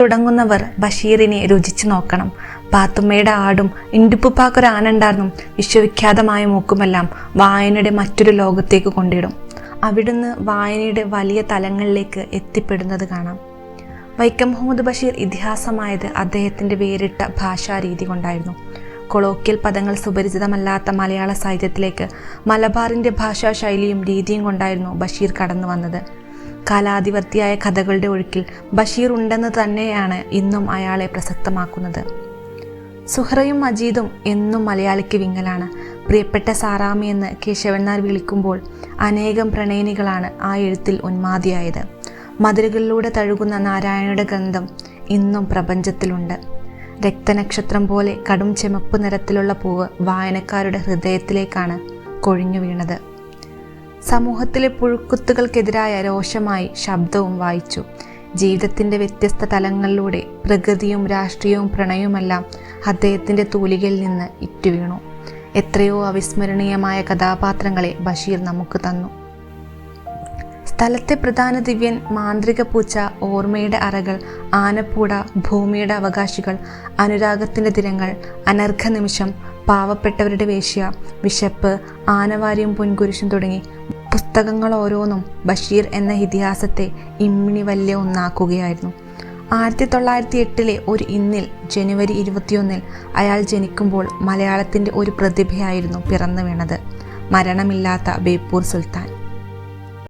തുടങ്ങുന്നവർ ബഷീറിനെ രുചിച്ചു നോക്കണം. പാത്തുമ്മയുടെ ആടും ഇണ്ടുപ്പുപ്പാക്കൊരു ആനണ്ടാർന്നും വിശ്വവിഖ്യാതമായ മൂക്കുമെല്ലാം വായനയുടെ മറ്റൊരു ലോകത്തേക്ക് കൊണ്ടിടും. അവിടുന്ന് വായനയുടെ വലിയ തലങ്ങളിലേക്ക് എത്തിപ്പെടുന്നത് കാണാം. വൈക്കം മുഹമ്മദ് ബഷീർ ഇതിഹാസമായത് അദ്ദേഹത്തിന്റെ വേറിട്ട ഭാഷാരീതി കൊണ്ടായിരുന്നു. കൊളോക്കിയൽ പദങ്ങൾ സുപരിചിതമല്ലാത്ത മലയാള സാഹിത്യത്തിലേക്ക് മലബാറിന്റെ ഭാഷാ ശൈലിയും രീതിയും കൊണ്ടായിരുന്നു ബഷീർ കടന്നു വന്നത് കാലാധിപത്യായ കഥകളുടെ ഒഴുക്കിൽ ബഷീർ ഉണ്ടെന്ന് തന്നെയാണ് ഇന്നും അയാളെ പ്രസക്തമാക്കുന്നത്. സുഹറയും മജീദും എന്നും മലയാളിക്ക് വിങ്ങലാണ്. പ്രിയപ്പെട്ട സാറാമി എന്ന് കേശവൻ നാർ വിളിക്കുമ്പോൾ അനേകം പ്രണയിനികളാണ് ആ എഴുത്തിൽ ഉന്മാതിയായത് മതിലുകളിലൂടെ തഴുകുന്ന നാരായണയുടെ ഗന്ധം ഇന്നും പ്രപഞ്ചത്തിലുണ്ട്. രക്തനക്ഷത്രം പോലെ കടും ചെമപ്പ് നിറത്തിലുള്ള പൂവ് വായനക്കാരുടെ ഹൃദയത്തിലേക്കാണ് കൊഴിഞ്ഞു വീണത് സമൂഹത്തിലെ പുഴുക്കുത്തുകൾക്കെതിരായ രോഷമായി ശബ്ദവും വായിച്ചു. ജീവിതത്തിന്റെ വ്യത്യസ്ത തലങ്ങളിലൂടെ പ്രകൃതിയും രാഷ്ട്രീയവും പ്രണയവുമെല്ലാം അദ്ദേഹത്തിന്റെ തൂലികയിൽ നിന്ന് ഇറ്റുവീണു. എത്രയോ അവിസ്മരണീയമായ കഥാപാത്രങ്ങളെ ബഷീർ നമുക്ക് തന്നു. സ്ഥലത്തെ പ്രധാന ദിവ്യൻ മാന്ത്രിക പൂച്ച ഓർമ്മയുടെ അറകൾ ആനപ്പൂട ഭൂമിയുടെ അവകാശികൾ അനുരാഗത്തിന്റെ ദിനങ്ങൾ അനർഘ നിമിഷം പാവപ്പെട്ടവരുടെ വേശ്യ വിശപ്പ് ആനവാരിയും പൊൻകുരിശും തുടങ്ങി പുസ്തകങ്ങൾ ഓരോന്നും ബഷീർ എന്ന ഇതിഹാസത്തെ ഇമ്മിണി വല്യ ഒന്നാക്കുകയായിരുന്നു. ആയിരത്തി തൊള്ളായിരത്തി എട്ടിലെ ഒരു ഇന്നിൽ ജനുവരി ഇരുപത്തിയൊന്നിൽ അയാൾ ജനിക്കുമ്പോൾ മലയാളത്തിന്റെ ഒരു പ്രതിഭയായിരുന്നു പിറന്നു വീണത്. മരണമില്ലാത്ത ബേപ്പൂർ സുൽത്താൻ.